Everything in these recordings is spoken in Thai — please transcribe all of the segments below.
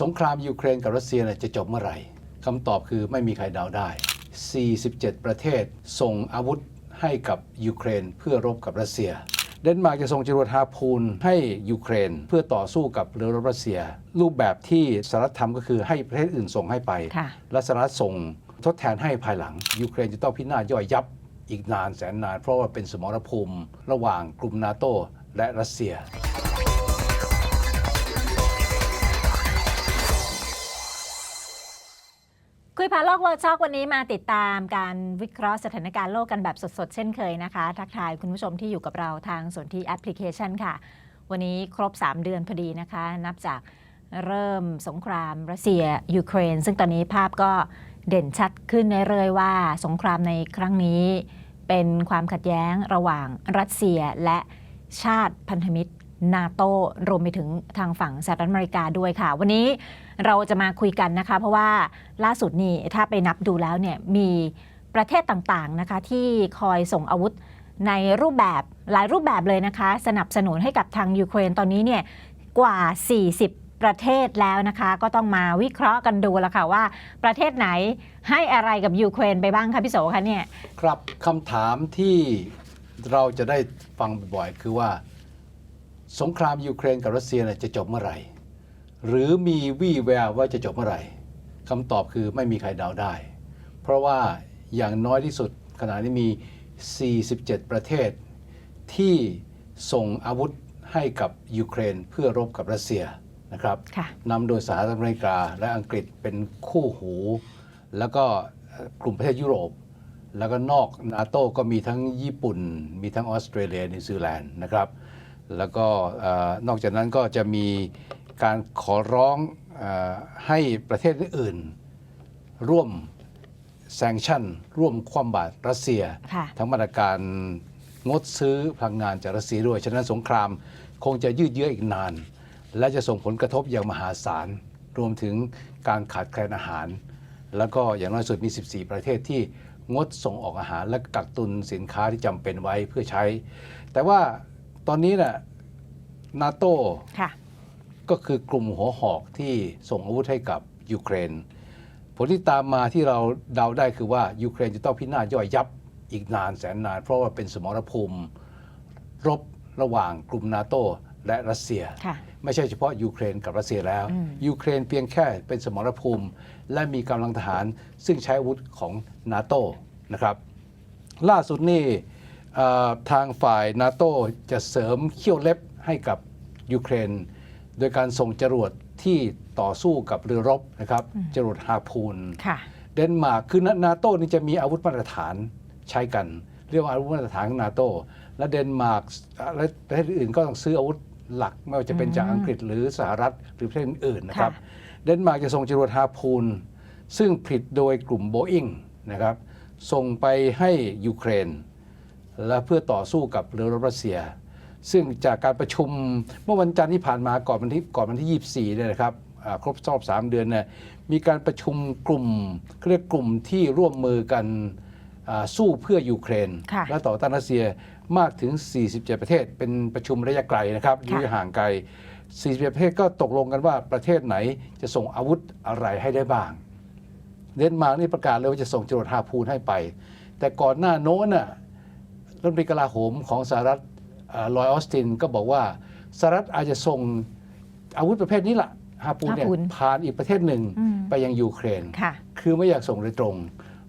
สงครามยูเครนกับรัสเซียเนี่ยจะจบเมื่อไหร่คำตอบคือไม่มีใครเดาได้ 47 ประเทศส่งอาวุธให้กับยูเครนเพื่อรบกับรัสเซีย เดนมาร์กจะส่งจรวดฮาพูนให้ยูเครน เพื่อต่อสู้กับเรือรบรัสเซีย รูปแบบที่สหรัฐทำก็คือให้ประเทศอื่นส่งให้ไปค่ะและสหรัฐส่งทดแทนให้ภายหลัง ยูเครนจะต้องพินาศย่อยยับอีกนานแสนนาน เพราะว่าเป็นสมรภูมิระหว่างกลุ่มนาโตและรัสเซีย คุยพาโลกเวิร์กช็อกวันนี้มาติดตามการวิเคราะห์สถานการณ์โลกกันแบบสดๆ เช่นเคยนะคะ ทักทายคุณผู้ชมที่อยู่กับเราทางส่วนที่แอปพลิเคชันค่ะ วันนี้ครบ 3 เดือนพอดีนะคะ นับจากเริ่มสงครามรัสเซียยูเครน ซึ่งตอนนี้ภาพก็เด่นชัดขึ้นเรื่อยๆว่า สงครามในครั้งนี้ เป็นความขัดแย้งระหว่างรัสเซียและชาติพันธมิตร นาโตรวมไปถึงทางฝั่งสหรัฐอเมริกาด้วยค่ะ วันนี้เราจะมาคุยกันนะคะ เพราะว่าล่าสุดนี่ถ้าไปนับดูแล้วเนี่ยมีประเทศต่างๆนะคะ ที่คอยส่งอาวุธในรูปแบบหลายรูปแบบเลยนะคะ สนับสนุนให้กับทางยูเครนตอนนี้เนี่ยกว่า 40ประเทศแล้วนะคะ ก็ต้องมาวิเคราะห์กันดูแล้วค่ะว่า ประเทศไหนให้อะไรกับยูเครนไปบ้างคะพี่โสคะเนี่ย ครับคำถามที่เราจะได้ฟังบ่อยๆคือว่า สงครามยูเครนกับรัสเซียจะจบเมื่อไหร่ หรือมีวี่แววว่าจะจบเมื่อไหร่คำตอบคือไม่มีใครเดาได้ เพราะว่าอย่างน้อยที่สุดขณะนี้มี 47 ประเทศ ที่ส่งอาวุธให้กับยูเครนเพื่อรบกับรัสเซียนะครับนำโดยสหรัฐอเมริกาและอังกฤษเป็นคู่หู แล้วก็กลุ่มประเทศยุโรป แล้วก็นอกนาโต้ก็มีทั้งญี่ปุ่น มีทั้งออสเตรเลียนิวซีแลนด์นะครับ แล้วก็เอ่อนอกจากนั้นก็จะมีการขอร้องเออให้ประเทศอื่นๆร่วมแซงชั่น ร่วมคว่ำบาตรรัสเซียค่ะทั้งมาตรการงดซื้อพลังงานจากรัสเซียด้วย ฉะนั้นสงครามคงจะยืดเยื้ออีกนาน และจะส่งผลกระทบอย่างมหาศาล รวมถึงการขาดแคลนอาหาร แล้วก็อย่างน้อยสุดมี 14 ประเทศที่งดส่งออกอาหารและกักตุนสินค้าที่จำเป็นไว้เพื่อใช้ แต่ว่า ตอนนี้น่ะนาโตค่ะก็คือกลุ่มหัวหอกที่ส่งอาวุธให้กับยูเครน ผลที่ตามมาที่เราเดาได้คือว่ายูเครนจะต้องพินาศย่อยยับอีกนานแสนนาน เพราะว่าเป็นสมรภูมิ รบระหว่างกลุ่มนาโตและรัสเซียค่ะไม่ใช่เฉพาะยูเครนกับรัสเซียแล้วอืมยูเครนเพียงแค่เป็นสมรภูมิ และมีกำลังทหารซึ่งใช้อาวุธของนาโตนะครับ ล่าสุดนี่เอ่อ ทางฝ่ายนาโตจะเสริมเขี้ยวเล็บให้กับยูเครน โดยการส่งจรวดที่ต่อสู้กับเรือรบนะครับจรวดฮาพูนค่ะเดนมาร์กคือนาโตนี่จะมีอาวุธมาตรฐานใช้กัน เรียกว่าอาวุธมาตรฐานของนาโตและเดนมาร์กและประเทศอื่นก็ต้องซื้ออาวุธหลักไม่ว่าจะเป็นจากอังกฤษหรือสหรัฐหรือประเทศอื่นๆนะครับค่ะเดนมาร์กจะส่งจรวดฮาพูนซึ่งผลิตโดยกลุ่มโบอิงนะครับส่งไปให้ยูเครน และเพื่อต่อสู้กับเรือรบรัสเซีย ซึ่งจากการประชุมเมื่อวันจันทร์ที่ผ่านมาก่อนวันที่ก่อนวันที่ 24เนี่ยนะครับอ่าครบรอบ3เดือนเนี่ยมีการประชุมกลุ่มเขาเรียกกลุ่มที่ร่วมมือกันอ่าสู้เพื่อยูเครนค่ะและต่อต้านรัสเซียมากถึง 47 ประเทศ เป็นประชุมระยะไกลนะครับค่ะระยะห่างไกล 47 ประเทศก็ตกลงกันว่าประเทศไหนจะส่งอาวุธอะไรให้ได้บ้าง เดนมาร์กนี่ประกาศเลยว่าจะส่งจรวดฮาพูนให้ไป แต่ก่อนหน้าโน้นน่ะ รัฐมนตรีกลาโหมของสหรัฐลอยออสตินก็บอกว่าสหรัฐอาจจะส่งอาวุธประเภทนี้แหละฮาพูนเนี่ยฮาพูนผ่านอีกประเทศหนึ่งอืมไปยังยูเครนค่ะคือไม่อยากส่งโดยตรง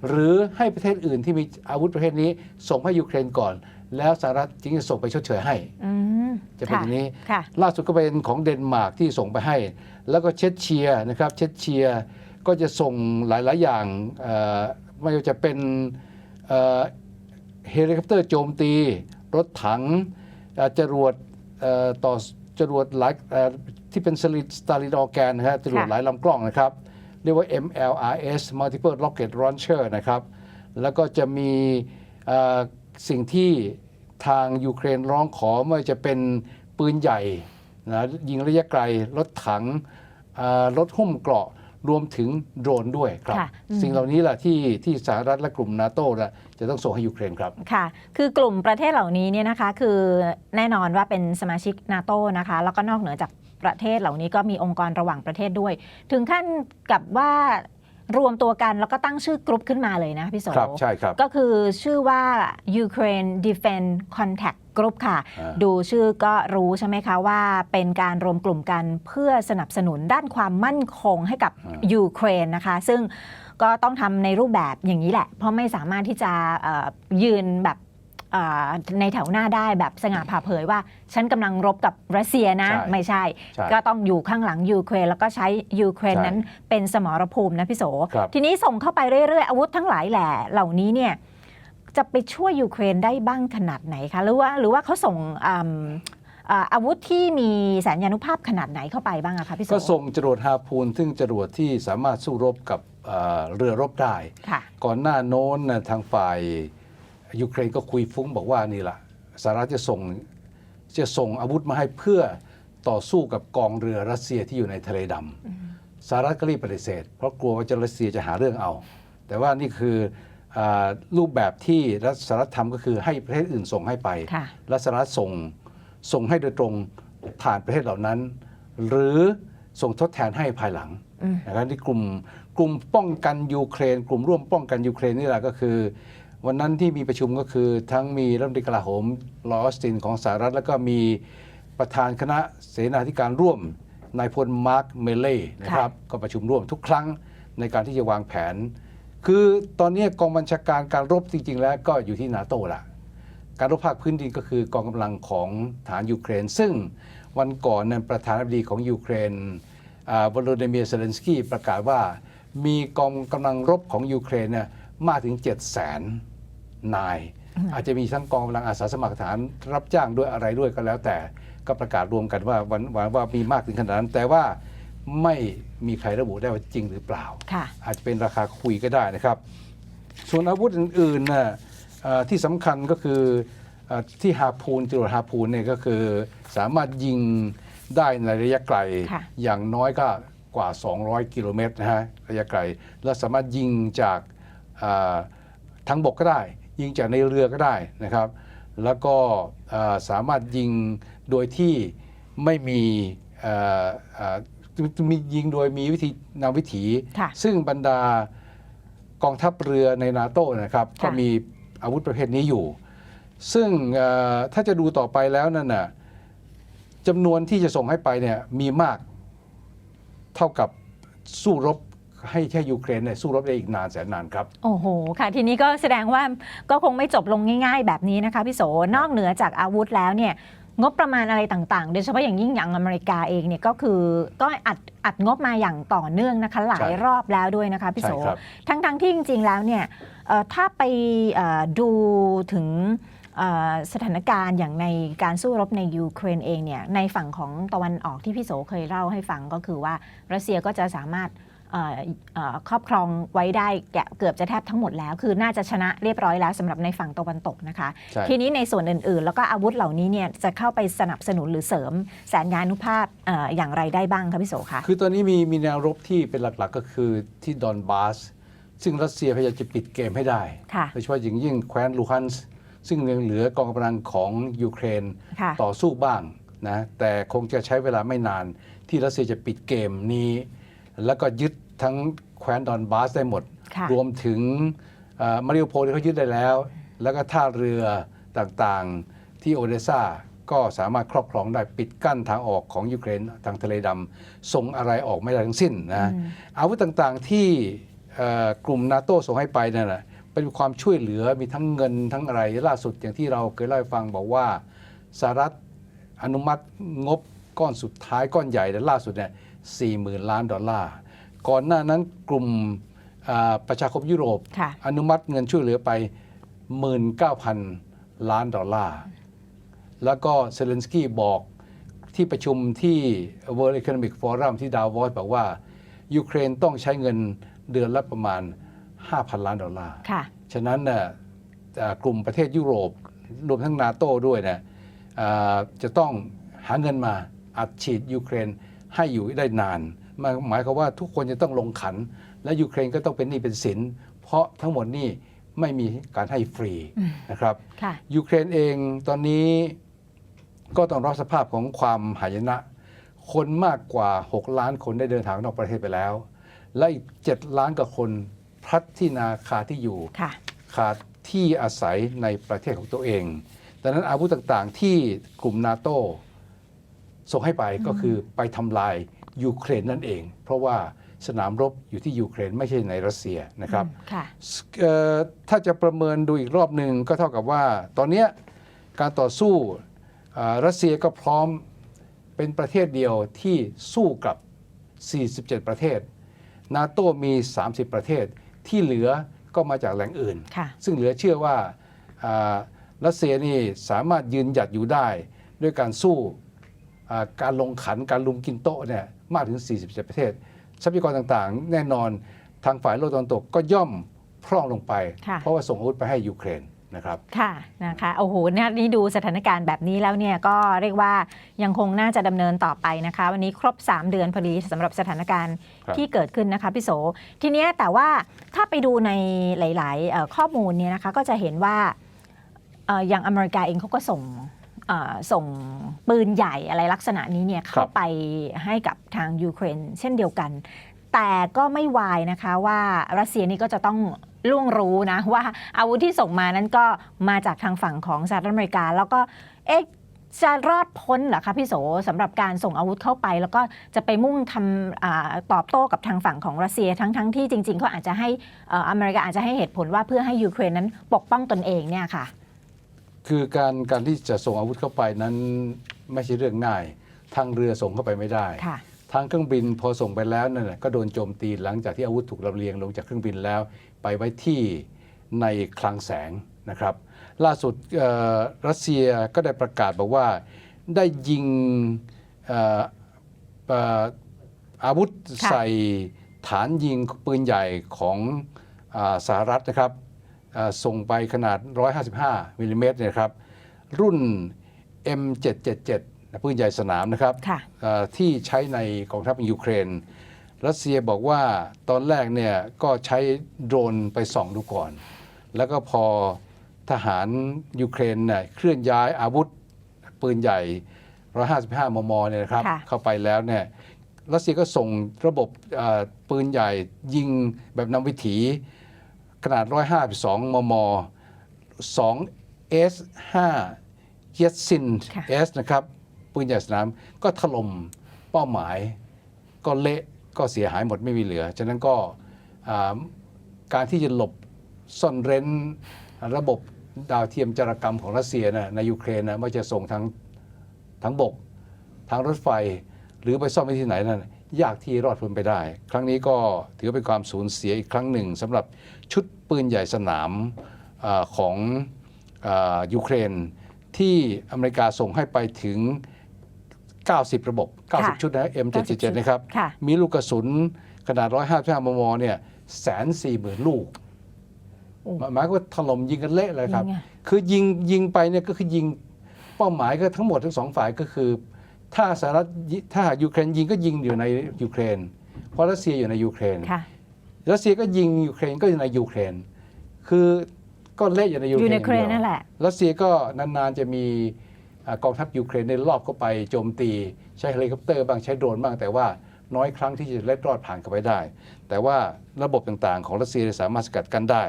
หรือให้ประเทศอื่นที่มีอาวุธประเภทนี้ ส่งให้ยูเครนก่อน แล้วสหรัฐจึงจะส่งไปชดเชยให้อืมจะเป็นอย่างนี้ค่ะล่าสุดก็เป็นของเดนมาร์กที่ส่งไปให้ แล้วก็เชดเชียร์นะครับเชดเชียร์ก็จะส่งหลาย ๆ อย่างเอ่อไม่ว่าจะเป็น เอ่อเฮลิคอปเตอร์โจมตี รถถังเอ่อจรวดเอ่อต่อจรวดหลายเอ่อที่เป็นสลิดสตาลิดออแกนนะฮะจรวดค่ะหลายลำกล้องนะครับ เรียกว่า MLRS Multiple Rocket Launcher นะครับ แล้วก็จะมีเอ่อสิ่งที่ทางยูเครนร้องขอไม่ว่าจะเป็นปืนใหญ่นะยิงระยะไกล รถถังเอ่อรถหุ้มเกราะ รวมถึงโดรนด้วยครับ ค่ะอืม สิ่งเหล่านี้แหละที่ที่สหรัฐและกลุ่มนาโต้นะจะต้องส่งให้ยูเครนครับ ค่ะ คือกลุ่มประเทศเหล่านี้เนี่ยนะคะ คือแน่นอนว่าเป็นสมาชิกนาโตนะคะ แล้วก็นอกเหนือจากประเทศเหล่านี้ก็มีองค์กรระหว่างประเทศด้วย ถึงขั้นกับว่ารวมตัวกันแล้วก็ตั้งชื่อกรุ๊ปขึ้นมาเลยนะพี่โสครับใช่ครับ ก็คือชื่อว่า Ukraine Defense Contact Group ค่ะอ่าดูชื่อก็รู้ใช่ไหมคะว่าเป็นการรวมกลุ่มกันเพื่อสนับสนุนด้านความมั่นคงให้กับยูเครนนะคะ ซึ่งก็ต้องทำในรูปแบบอย่างนี้แหละ เพราะไม่สามารถที่จะเอ่อยืนแบบเอ่อในแถวหน้าได้แบบสง่าผ่าเผยว่า ฉันกำลังรบกับรัสเซียนะใช่ไม่ใช่ใช่ ก็ต้องอยู่ข้างหลังยูเครนแล้วก็ใช้ยูเครนใช่นั้นเป็นสมรภูมินะพี่โสครับทีนี้ส่งเข้าไปเรื่อยๆ อาวุธทั้งหลายแหล่เหล่านี้เนี่ย จะไปช่วยยูเครนได้บ้างขนาดไหนคะ หรือว่าหรือว่าเขาส่งอืมอ่าอาวุธที่มีแสนยานุภาพขนาดไหนเข้าไปบ้างอะคะพี่โสก็ส่งจรวดฮาพูน ซึ่งจรวดที่สามารถสู้รบกับเอ่อเรือรบได้ค่ะก่อนหน้าโน้นนะทางฝ่ายยูเครนก็คุยฟุ้งบอกว่านี่แหละสหรัฐจะส่งจะส่งอาวุธมาให้เพื่อต่อสู้กับกองเรือรัสเซียที่อยู่ในทะเลดำสหรัฐก็รีบปฏิเสธ เพราะกลัวว่าจะรัสเซียจะหาเรื่องเอา แต่ว่านี่คืออา รูปแบบที่รัฐสหรัฐทำก็คือให้ประเทศอื่นส่งให้ไปค่ะและสหรัฐส่งส่งให้โดยตรงผ่านประเทศเหล่านั้น หรือส่งทดแทนให้ภายหลังอืมนะครับที่กลุ่มกลุ่มป้องกันยูเครน กลุ่มร่วมป้องกันยูเครนนี่แหละก็คือ วันนั้นที่มีประชุมก็คือทั้งมีรัฐมนตรีกลาโหมลออสตินของสหรัฐ แล้วก็มีประธานคณะเสนาธิการร่วมนายพลมาร์คเมเล่นะครับก็ประชุมร่วมทุกครั้งในการที่จะวางแผน คือตอนนี้กองบัญชาการการรบจริง ๆ แล้วก็อยู่ที่นาโตละการรบภาคพื้นดินก็คือกองกำลังของฐานยูเครน ซึ่งวันก่อนนั้นประธานาธิบดีของยูเครนวโลดิเมียร์เซเลนสกีประกาศว่ามีกองกำลังรบของยูเครนเนี่ยมากถึง 7 0 0 0 0 0นาย อาจจะมีทั้งกองกำลังอาสาสมัครทหารรับจ้างด้วยอะไรด้วยก็แล้วแต่ก็ประกาศรวมกันว่าวันวันว่ามีมากถึงขนาดนั้น แต่ว่า ไม่มีใครระบุได้ว่าจริงหรือเปล่าค่ะอาจจะเป็นราคาคุยก็ได้นะครับ ส่วนอาวุธอื่นๆน่ะเอ่อที่สำคัญก็คือเอ่อที่ฮาพูนจรวดฮาพูนเนี่ยก็คือสามารถยิงได้ในระยะไกลค่ะอย่างน้อยก็กว่า 200 กิโลเมตรนะฮะระยะไกล และสามารถยิงจากเอ่อทั้งบกก็ได้ ยิงจากในเรือก็ได้นะครับ แล้วก็เอ่อสามารถยิงโดยที่ไม่มีเอ่อเอ่อ มียิงโดยมีวิธีนำวิถี ค่ะซึ่งบรรดากองทัพเรือในนาโต้นะครับค่ะก็มีอาวุธประเภทนี้อยู่ ซึ่งเอ่อถ้าจะดูต่อไปแล้วนั่นน่ะจำนวนที่จะส่งให้ไปเนี่ยมีมากเท่ากับสู้รบให้แค่ยูเครนเนี่ยสู้รบได้อีกนานแสนนานครับ โอ้โห ค่ะ ทีนี้ก็แสดงว่าก็คงไม่จบลงง่าย ๆ แบบนี้นะคะพี่โส นอกเหนือจากอาวุธแล้วเนี่ย งบประมาณอะไรต่างๆ โดยเฉพาะอย่างยิ่งอย่างอเมริกาเองเนี่ยก็คือก็อัดอัดงบมาอย่างต่อเนื่องนะคะหลายใช่รอบแล้วด้วยนะคะพี่โส ใช่ครับ ทั้งๆที่จริงๆแล้วเนี่ยเอ่อถ้าไปเอ่อดูถึงเอ่อสถานการณ์อย่างในการสู้รบในยูเครนเองเนี่ยในฝั่งของตะวันออกที่พี่โสเคยเล่าให้ฟังก็คือว่ารัสเซียก็จะสามารถเอ่อเอ่อ ครอบครองไว้ได้แกะเกือบจะแทบทั้งหมดแล้ว คือน่าจะชนะเรียบร้อยแล้วสำหรับในฝั่งตะวันตกนะคะใช่ทีนี้ในส่วนอื่นๆ แล้วก็อาวุธเหล่านี้เนี่ยจะเข้าไปสนับสนุนหรือเสริมแสนยานุภาพเอออย่างไรได้บ้างคะพี่โสคะคือตอนนี้มีมีแนวรบที่เป็นหลักๆก็คือที่ดอนบาสซึ่งรัสเซียพยายามจะปิดเกมให้ได้ค่ะโดยเฉพาะอย่างยิ่งแคว้นลูฮันส์ซึ่งยังเหลือกองกำลังของยูเครนค่ะต่อสู้บ้างนะแต่คงจะใช้เวลาไม่นานที่รัสเซียจะปิดเกมนี้ แล้วก็ยึดทั้งแคว้นดอนบาสได้หมด ค่ะ รวมถึงเอ่อมาริโอโพลที่เขายึดได้แล้ว แล้วก็ท่าเรือต่างๆที่โอเดซาก็สามารถครอบครองได้ปิดกั้นทางออกของยูเครนทางทะเลดำส่งอะไรออกไม่ได้ทั้งสิ้นนะอืมอาวุธต่างๆที่เอ่อกลุ่มนาโตส่งให้ไปนั่นแหละเป็นความช่วยเหลือมีทั้งเงินทั้งอะไรล่าสุดอย่างที่เราเคยเล่าให้ฟังบอกว่าสหรัฐ อนุมัติงบก้อนสุดท้ายก้อนใหญ่และล่าสุดเนี่ย สี่หมื่นล้านดอลลาร์ ก่อนหน้านั้นกลุ่มอ่าประชาคมยุโรปค่ะอนุมัติเงินช่วยเหลือไป 19,000 ล้านดอลลาร์ แล้วก็เซเลนสกี้บอกที่ประชุมที่ World Economic Forum ที่ดาวอสบอกว่า ยูเครนต้องใช้เงินเดือนละประมาณ 5,000 ล้านดอลลาร์ค่ะฉะนั้นน่ะอ่ากลุ่มประเทศยุโรป รวมทั้งนาโต้ด้วยนะอ่าจะต้องหาเงินมาอัดฉีดยูเครน ให้อยู่ได้นานหมายหมายความว่าทุกคนจะต้องลงขัน และยูเครนก็ต้องเป็นหนี้เป็นสิน เพราะทั้งหมดนี่ไม่มีการให้ฟรีนะครับค่ะยูเครนเองตอนนี้ก็ต้องรับสภาพของความหายนะ คนมากกว่า 6 ล้านคนได้เดินทางนอกประเทศไปแล้ว และอีก 7 ล้านกว่าคนพลัดที่นาคาที่อยู่ค่ะขาดที่อาศัยในประเทศของตัวเองดังนั้นอาวุธต่างๆ ที่กลุ่มนาโต้ ส่งให้ไปก็คือไปทำลายยูเครนนั่นเอง เพราะว่าสนามรบอยู่ที่ยูเครนไม่ใช่ในรัสเซียนะครับค่ะเอ่อถ้าจะประเมินดูอีกรอบหนึ่งก็เท่ากับว่า ตอนเนี้ยการต่อสู้อ่ารัสเซียก็พร้อมเป็นประเทศเดียวที่สู้กับ 47 ประเทศ นาโต้มี 30 ประเทศที่เหลือก็มาจากแหล่งอื่นค่ะซึ่งเหลือเชื่อว่าอ่ารัสเซียนี่สามารถยืนหยัดอยู่ได้ด้วยการสู้อ่า การลงขันการลุมกินโต๊ะเนี่ยมากถึง 47 ประเทศ ทรัพยากรต่างๆ แน่นอนทางฝ่ายโลกตะวันตกก็ย่อมพร่องลงไปค่ะเพราะว่าส่งอาวุธไปให้ยูเครนนะครับค่ะนะคะโอ้โหเนี่ยนี่ดูสถานการณ์แบบนี้แล้วเนี่ยก็เรียกว่ายังคงน่าจะดำเนินต่อไปนะคะ วันนี้ครบ 3 เดือนพอดีสำหรับสถานการณ์ครับที่เกิดขึ้นนะคะพี่โส ทีเนี้ยแต่ว่าถ้าไปดูในหลายๆเอ่อข้อมูลเนี่ยนะคะก็จะเห็นว่าเอ่ออย่างอเมริกาเองเขาก็ส่งเอ่อ ส่งปืนใหญ่อะไรลักษณะนี้เนี่ยเข้าไปให้กับทางยูเครนเช่นเดียวกัน แต่ก็ไม่วายนะคะว่ารัสเซียนี่ก็จะต้องล่วงรู้นะว่าอาวุธที่ส่งมานั้นก็มาจากทางฝั่งของสหรัฐอเมริกา แล้วก็เอ๊ะจะรอดพ้นเหรอคะพี่โสสำหรับการส่งอาวุธเข้าไป แล้วก็จะไปมุ่งทำอตอบโต้กับทางฝั่งของรัสเซียทั้งทั้งที่จริงๆเขาอาจจะให้เอ่ออเมริกาอาจจะให้เหตุผลว่าเพื่อให้ยูเครนนั้นปกป้องตนเองเนี่ยค่ะ คือการการที่จะส่งอาวุธเข้าไปนั้นไม่ใช่เรื่องง่าย ทางเรือส่งเข้าไปไม่ได้ ค่ะ ทางเครื่องบินพอส่งไปแล้วนั่นแหละก็โดนโจมตีหลังจากที่อาวุธถูกลำเลียงลงจากเครื่องบินแล้ว ไปไว้ที่ในคลังแสงนะครับ ล่าสุดเอ่อรัสเซียก็ได้ประกาศบอกว่าได้ยิงเอ่อเอ่ออาวุธค่ะ ใส่ฐานยิงปืนใหญ่ของอาสหรัฐนะครับอ่า ส่งไปขนาด 155มิลลิเมตรเนี่ยนะครับรุ่น M777 นะปืนใหญ่สนามนะครับค่ะเอ่อที่ใช้ในกองทัพยูเครน รัสเซียบอกว่าตอนแรกเนี่ยก็ใช้โดรนไปส่องดูก่อน แล้วก็พอทหารยูเครนเนี่ยเคลื่อนย้ายอาวุธปืนใหญ่ 155 มม เนี่ยนะครับค่ะเข้าไปแล้วเนี่ยรัสเซียก็ส่งระบบเอ่อปืนใหญ่ยิงแบบนำวิถี ขนาด 152 มม 2 S5 เจ t ซินค่ะ S นะครับ ปืนใหญ่สนามก็ถล่มเป้าหมาย ก็เละก็เสียหายหมดไม่มีเหลือ ฉะนั้นก็อ่าการที่จะหลบซ่อนเร้นระบบดาวเทียมจารกรรมของรัสเซียนะในยูเครนนะไม่ว่าจะส่งทางทางบกทางรถไฟ หรือไปซ่อนไว้ที่ไหนนั่น ยากที่รอดพ้นไปได้ ครั้งนี้ก็ถือว่าเป็นความสูญเสียอีกครั้งหนึ่งสำหรับชุดปืนใหญ่สนามอาของอายูเครน ที่อเมริกาส่งให้ไปถึง 90 ระบบค่ะ90 ชุดนะ M777 นะครับค่ะมีลูกกระสุนขนาด 155 มม เนี่ยแสนสี่หมื่นลูกโอ้หมายหมายความว่าถล่มยิงกันเละเลยครับยิงอะคือยิงยิงไปเนี่ยก็คือยิงเป้าหมายก็ทั้งหมดทั้งสองฝ่ายก็คือ ถ้าสหรัฐยิถ้ายูเครนยิงก็ยิงอยู่ในยูเครน เพราะรัสเซียอยู่ในยูเครนค่ะรัสเซียก็ยิงยูเครนก็อยู่ในยูเครน คือก็เละอยู่ในยูเครนอยู่ในเครนอย่างดียวนั่นแหละรัสเซียก็นานๆจะมีอ่ากองทัพยูเครนในรอบเข้าไปโจมตี ใช้เฮลิคอปเตอร์บ้างใช้โดรนบ้างแต่ว่าน้อยครั้งที่จะเล็ดรอดผ่านเข้าไปได้ แต่ว่าระบบต่างๆ ของรัสเซียสามารถสกัดกั้นได้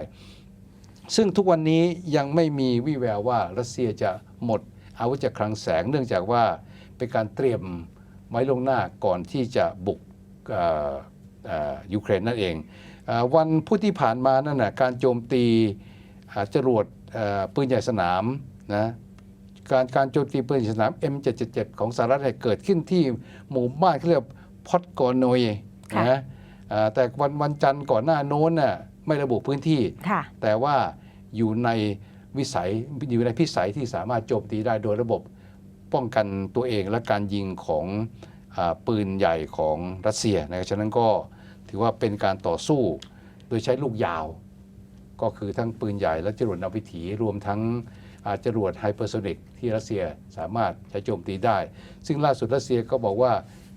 ซึ่งทุกวันนี้ยังไม่มีวี่แววว่ารัสเซียจะหมดอาวุธจากคลังแสง เนื่องจากว่า เป็นการเตรียมไว้ลวงหน้าก่อนที่จะบุกเอ่อเอ่อยูเครนนั่นเองเออวันพุธที่ผ่านมานั่นนะการโจมตีอ่าจรวดเอ่อปืนใหญ่สนามนะการการโจมตีปืนใหญ่สนาม M777 ของสหรัฐเนี่ยเกิดขึ้นที่หมู่บ้านเขาเรียกพอดกอนยค่ะนะอ่าแต่วันวันจันทร์ก่อนหน้าโน้นน่ะไม่ระบุพื้นที่ค่ะแต่ว่าอยู่ในวิสัยอยู่ในพิสัยที่สามารถโจมตีได้โดยระบบ ป้องกันตัวเองและการยิงของอปืนใหญ่ของรัสเซียนะครับฉะนั้นก็ถือว่าเป็นการต่อสู้โดยใช้ลูกยาว ก็คือทั้งปืนใหญ่และจรวดนำวิถีรวมทั้งจรวดไฮเปอร์โซนิกที่รัสเซียสามารถใช้โจมตีได้ ซึ่งล่าสุดรัสเซียก็บอกว่า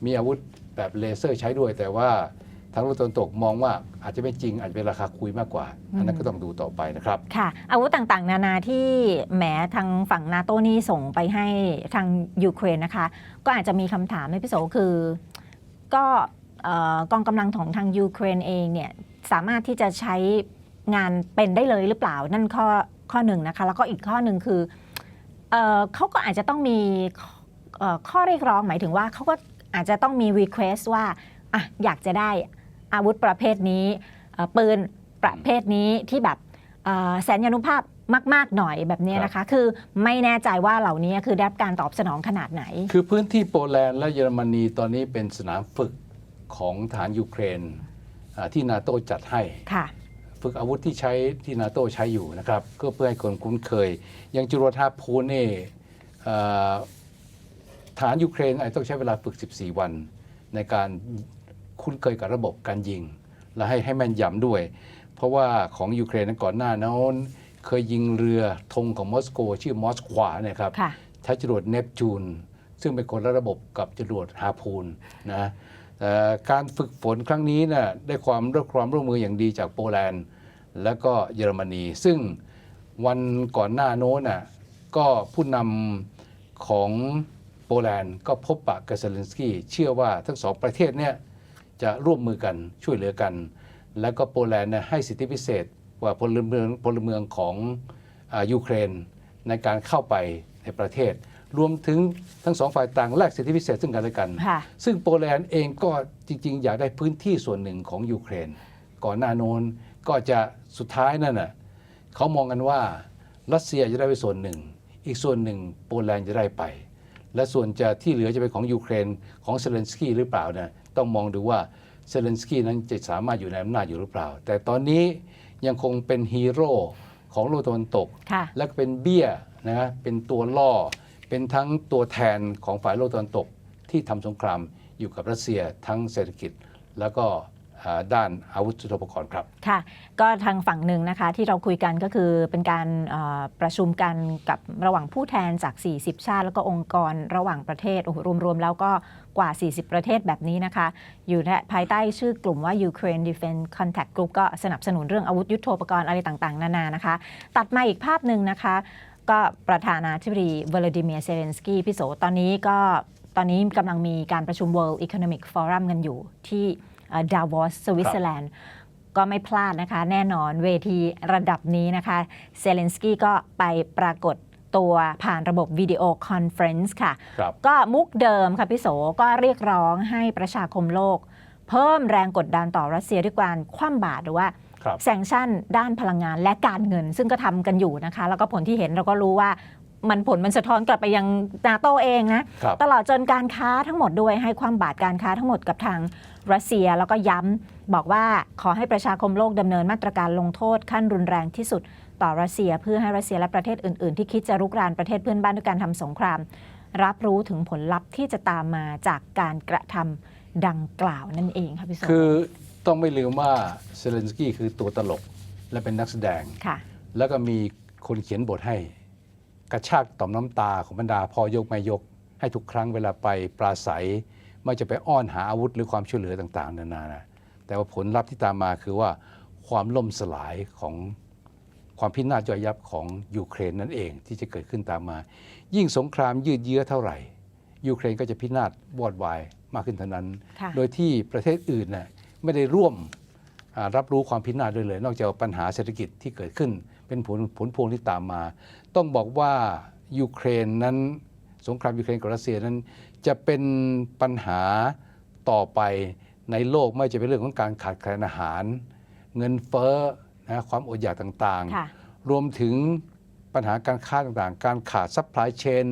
มีอาวุธแบบเลเซอร์ใช้ด้วยแต่ว่า ทางโลกตะวันตกมองว่าอาจจะไม่จริงอาจจะเป็นราคาคุยมากกว่า อันนั้นก็ต้องดูต่อไปนะครับ ค่ะ อาวุธต่างๆ นานาที่แหมทางฝั่งนาโตนี่ส่งไปให้ทางยูเครนนะคะ ก็อาจจะมีคำถามให้พี่โสคือ ก็เอ่อกองกำลังของทางยูเครนเองเนี่ยสามารถที่จะใช้งานเป็นได้เลยหรือเปล่านั่นข้อข้อหนึ่งนะคะ แล้วก็อีกข้อหนึ่งคือเออเขาก็อาจจะต้องมีเอ่อข้อเรียกร้องหมายถึงว่าเขาก็อาจจะต้องมี request ว่าอะอยากจะได้ อาวุธประเภทนี้เอ่อปืนประเภทนี้ที่แบบเอ่อแสนยานุภาพมาก ๆ หน่อยแบบเนี้ยนะคะ คือไม่แน่ใจว่าเหล่านี้คือได้รับการตอบสนองขนาดไหน คือพื้นที่โปแลนด์และเยอรมนีตอนนี้เป็นสนามฝึกของฐานยูเครนอ่าที่นาโตจัดให้ค่ะฝึกอาวุธที่ใช้ที่นาโตใช้อยู่นะครับ ก็เพื่อให้คนคุ้นเคย อย่างจรวดฮาพูนนี่เอ่อฐานยูเครนอาจจะต้องใช้เวลาฝึก 14 วันในการ คุ้นเคยกับระบบการยิง และให้ให้แม่นยำด้วย เพราะว่าของยูเครนนั้นก่อนหน้านั้นเคยยิงเรือธงของมอสโก ชื่อมอสควาเนี่ยครับค่ะใช้จรวดเนปจูน ซึ่งเป็นคนละระบบกับจรวดฮาพูนนะแต่การฝึกฝนครั้งนี้นะ่ะได้ความร่วมความร่วมมืออย่างดีจากโปแลนด์ และก็เยอรมนี ซึ่งวันก่อนหน้าโน้นน่ะก็ผู้นำของโปแลนด์ก็พบปะกับเซเลนสกี้เชื่อว่าทั้งสองประเทศเนี่ย จะร่วมมือกันช่วยเหลือกัน แล้วก็โปแลนด์เนี่ยให้สิทธิพิเศษกว่าพลเมืองพลเมืองของอายูเครนในการเข้าไปในประเทศ รวมถึงทั้งสองฝ่ายต่างแลกสิทธิพิเศษซึ่งกันและกันค่ะซึ่งโปแลนด์เองก็จริง ๆ อยากได้พื้นที่ส่วนหนึ่งของยูเครน ก่อนหน้าโน้นก็จะสุดท้ายนั่นน่ะเขามองกันว่ารัสเซียจะได้ไปส่วนหนึ่ง อีกส่วนหนึ่งโปแลนด์จะได้ไป และส่วนจะที่เหลือจะเป็นของยูเครนของเซเลนสกี้หรือเปล่าเนี่ย ต้องมองดูว่าเซเลนสกี้นั้นจะสามารถอยู่ในอำนาจอยู่หรือเปล่า แต่ตอนนี้ยังคงเป็นฮีโร่ของโลกตะวันตกค่ะและก็เป็นเบี้ยนะเป็นตัวล่อ เป็นทั้งตัวแทนของฝ่ายโลกตะวันตกที่ทำสงครามอยู่กับรัสเซียทั้งเศรษฐกิจแล้วก็อ่า ด้านอาวุธยุทโธปกรณ์ครับค่ะ ก็ทางฝั่งหนึ่งนะคะที่เราคุยกันก็คือเป็นการประชุมกันกับระหว่างผู้แทนจาก 40 ชาติ แล้วก็องค์กรระหว่างประเทศโอ้โหรวมๆ แล้วก็กว่า 40 ประเทศแบบนี้นะคะ อยู่ในภายใต้ชื่อกลุ่มว่า Ukraine Defense Contact Group ก็สนับสนุนเรื่องอาวุธยุทโธปกรณ์อะไรต่างๆ นานานะคะ ตัดมาอีกภาพหนึ่งนะคะ ก็ประธานาธิบดีวลาดิเมียร์เซเลนสกี้พี่โสตอนนี้ก็ตอนนี้กำลังมีการประชุม World Economic Forum กันอยู่ที่ ดาวอสสวิตเซอร์แลนด์ก็ไม่พลาดนะคะ แน่นอนเวทีระดับนี้นะคะเซเลนสกี้ก็ไปปรากฏตัวผ่านระบบวิดีโอคอนเฟรนซ์ค่ะครับก็มุกเดิมค่ะพี่โสก็เรียกร้องให้ประชาคมโลก เพิ่มแรงกดดันต่อรัสเซียด้วยการคว่ำบาตรหรือว่าครับแซงชั่นด้านพลังงานและการเงิน ซึ่งก็ทำกันอยู่นะคะ แล้วก็ผลที่เห็นเราก็รู้ว่ามันผลมันสะท้อนกลับไปยังนาโตเองนะครับตลอดจนการค้าทั้งหมดด้วยให้ความบาตรการค้าทั้งหมดกับทาง รัสเซียแล้วก็ย้ำบอกว่าขอให้ประชาคมโลกดำเนินมาตรการลงโทษขั้นรุนแรงที่สุด ต่อรัสเซียเพื่อให้รัสเซียและประเทศอื่น ๆ ที่คิดจะรุกรานประเทศเพื่อนบ้านด้วยการทำสงคราม รับรู้ถึงผลลัพธ์ที่จะตามมาจากการกระทำดังกล่าวนั่นเองค่ะพี่โสคือต้องไม่ลืมว่าเซเลนสกี้คือตัวตลกและเป็นนักแสดง ค่ะ แล้วก็มีคนเขียนบทให้ กระชากต่อมน้ำตาของบรรดาพ่อยกแม่ยก ให้ทุกครั้งเวลาไปปราศัย ไม่จะไปอ้อนหาอาวุธหรือความช่วยเหลือต่างๆนานานะแต่ว่าผลลัพธ์ที่ตามมาคือว่าความล่มสลายของความพินาศย่อยยับของยูเครนนั่นเองที่จะเกิดขึ้นตามมา ยิ่งสงครามยืดเยื้อเท่าไหร่ยูเครนก็จะพินาศวอดวายมากขึ้นเท่านั้นค่ะโดยที่ประเทศอื่นน่ะไม่ได้ร่วมอ่ารับรู้ความพินาศด้วยเลย นอกจากปัญหาเศรษฐกิจที่เกิดขึ้น เป็นผลผลพวงที่ตามมา ต้องบอกว่ายูเครนนั้น สงครามยูเครนกับรัสเซียนั้น จะเป็นปัญหาต่อไปในโลกไม่ว่าจะเป็นเรื่องของการขาดแคลนอาหาร เงินเฟ้อนะความอดอยากต่างค่ะๆรวมถึงปัญหาการค้าต่างๆ การขาดซัพพลายเชน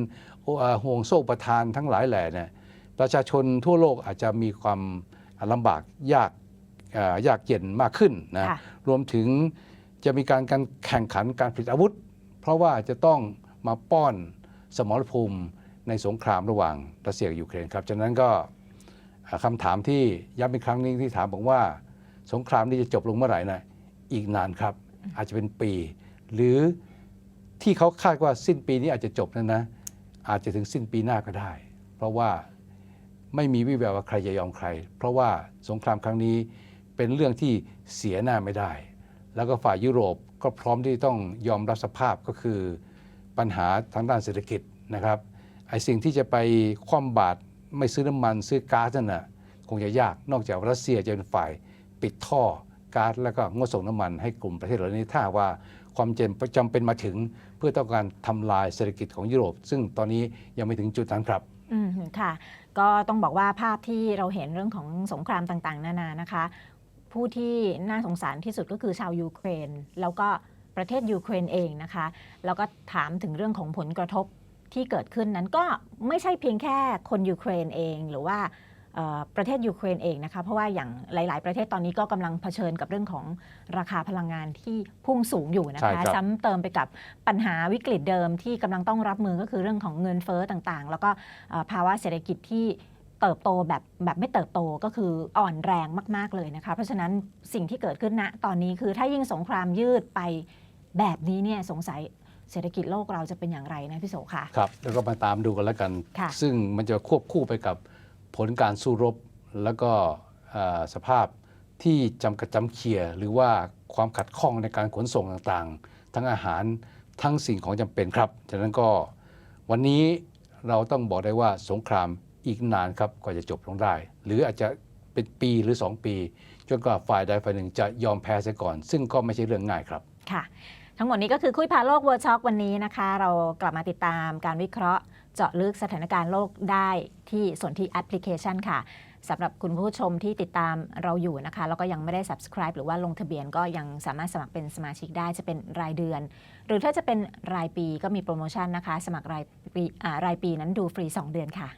ห่วงโซ่ประทานทั้งหลายแหล่เนี่ยประชาชนทั่วโลกอาจจะมีความลำบากยากเอ่อยากเย็นมากขึ้นนะค่ะรวมถึงจะมีการการแข่งขันการผลิตอาวุธ เพราะว่าจะต้องมาป้อนสมรภูมิ ในสงครามระหว่างรัสเซียกับยูเครนครับฉะนั้นก็เอ่อคำถามที่ย้ำอีกครั้งหนึงที่ถามบอกว่า สงครามนี้จะจบลงเมื่อไหร่นะอีกนานครับ อาจจะเป็นปี หรือที่เขาคาดว่าสิ้นปีนี้อาจจะจบนั้นนะอาจจะถึงสิ้นปีหน้าก็ได้ เพราะว่าไม่มีวิแววว่าใครจะยอมใคร เพราะว่าสงครามครั้งนี้เป็นเรื่องที่เสียหน้าไม่ได้ แล้วก็ฝ่ายยุโรปก็พร้อมที่ต้องยอมรับสภาพก็คือปัญหาทางด้านเศรษฐกิจนะครับ ไอ้สิ่งที่จะไปคว่ำบาตรไม่ซื้อน้ำมันซื้อก๊าซนั่นนะคงจะยากนอกจากรัสเซียจะเป็นฝ่ายปิดท่อก๊าซแล้วก็งดส่งน้ำมันให้กลุ่มประเทศเหล่านี้ถ้าว่าความจำจำเป็นมาถึงเพื่อต้องการทำลายเศรษฐกิจของยุโรป ซึ่งตอนนี้ยังไม่ถึงจุดนั้นครับ อืมค่ะ ก็ต้องบอกว่าภาพที่เราเห็นเรื่องของสงครามต่างๆ นานานะคะ ผู้ที่น่าสงสารที่สุดก็คือชาวยูเครน แล้วก็ประเทศยูเครนเองนะคะ แล้วก็ถามถึงเรื่องของผลกระทบ ที่เกิดขึ้นนั้นก็ไม่ใช่เพียงแค่คนยูเครนเองหรือว่าเอ่อประเทศยูเครนเองนะคะเพราะว่าอย่างหลาย ๆ ประเทศตอนนี้ก็กำลังเผชิญกับเรื่องของราคาพลังงานที่พุ่งสูงอยู่นะใช่คะครับซ้ำเติมไปกับปัญหาวิกฤตเดิมที่กำลังต้องรับมือก็คือเรื่องของเงินเฟ้อต่างๆ แล้วก็เอ่อภาวะเศรษฐกิจที่เติบโตแบบแบบไม่เติบโตก็คืออ่อนแรงมาก ๆ เลยนะคะเพราะฉะนั้นสิ่งที่เกิดขึ้นณตอนนี้คือถ้ายิ่งสงครามยืดไปแบบนี้เนี่ยสงสัย เศรษฐกิจโลกเราจะเป็นอย่างไรนะพี่โสคะครับ แล้วก็มาตามดูกันแล้วกัน ค่ะ ซึ่งมันจะควบคู่ไปกับผลการสู้รบ แล้วก็เอ่อสภาพที่จำกัดจำเคียหรือว่าความขัดข้องในการขนส่งต่างๆ ทั้งอาหารทั้งสิ่งของจำเป็นครับ ฉะนั้นก็วันนี้เราต้องบอกได้ว่าสงครามอีกนานครับกว่าจะจบลงได้ หรืออาจจะเป็นปีหรือ 2 ปี จนกว่าฝ่ายใดฝ่ายหนึ่งจะยอมแพ้เสียก่อน ซึ่งก็ไม่ใช่เรื่องง่ายครับ ค่ะ ทั้งหมดนี้ก็คือคุยพาโลกเวิร์ช็อกวันนี้นะคะ เรากลับมาติดตามการวิเคราะห์เจาะลึกสถานการณ์โลกได้ที่ส่วนที่แอปพลิเคชันค่ะสำหรับคุณผู้ชมที่ติดตามเราอยู่นะคะ แล้วก็ยังไม่ได้ subscribe หรือว่าลงทะเบียนก็ยังสามารถสมัครเป็นสมาชิกได้จะเป็นรายเดือน หรือถ้าจะเป็นรายปีก็มีโปรโมชั่นนะคะ สมัครรายปีรายปีนั้นดูฟรี 2 เดือนค่ะ